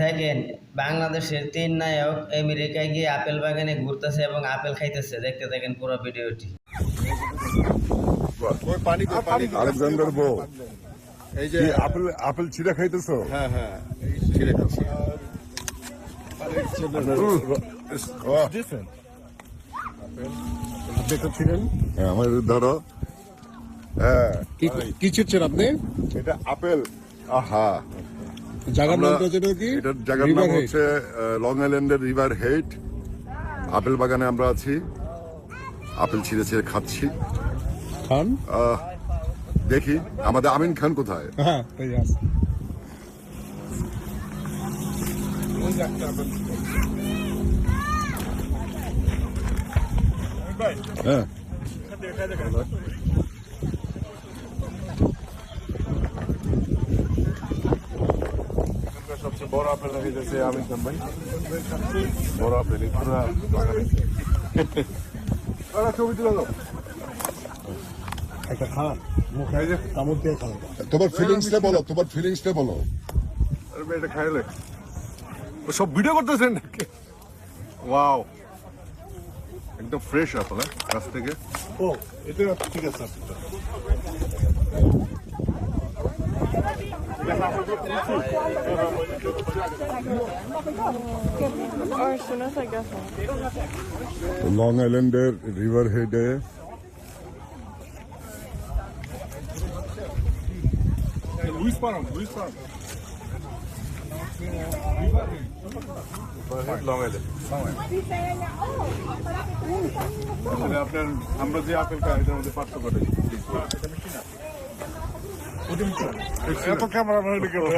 দেখেন বাংলাদেশের তিন নায়ক আমেরিকায় গিয়ে আপেল বাগানে ঘুরতেছে এবং আপেল খাইতেছে। দেখতে দেখেন পুরো ভিডিওটি। ওই পানি কই, পানি কই। আলেকজান্ডার এই যে আপেল আপেল ছিঁড়ে খাইতেছো? হ্যাঁ হ্যাঁ ছিঁড়ে খাচ্ছি। হ্যাঁ আমার ধরো। হ্যাঁ কি কি ছিটছেন আপনি? এটা আপেল। আহা। জায়গার নামটা যেটা কি? এটার জায়গার নাম হচ্ছে লং আইল্যান্ডের রিভার হেড আপেল বাগানে আমরা আছি। আপেল ছিঁড়ে ছিঁড়ে খাচ্ছি। খান? দেখি আমাদের আমিন খান কোথায়? হ্যাঁ হ্যাঁ। বড় আপেল দেখা যাচ্ছে আমিন খান ভাই বড় আপেল পুরা ছবি তুলে দাও। একটা খান মুখে যে। কামড় দিয়ে খান তোমার ফিলিংসটা বলো তোমার ফিলিংসটা বলো। এটা খাইলে। ও সব ভিডিও করতেছেন ওয়াও একদম ফ্রেশ আপেল হ্যাঁ? গাছ থেকে। ও এটা ঠিক আছে Or soon as I get home. Long আইল্যান্ডের রিভার হেডে লুইস পারম লুইস পারম লং আইল্যান্ড আসলে আপনার আমরা যে আপেল খাই এটার মধ্যে পার্থক্যটা কি? এত ক্যামেরা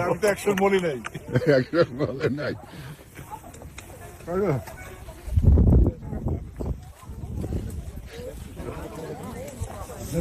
আমি তো অ্যাকশন বলি নাই একজন বলে নাই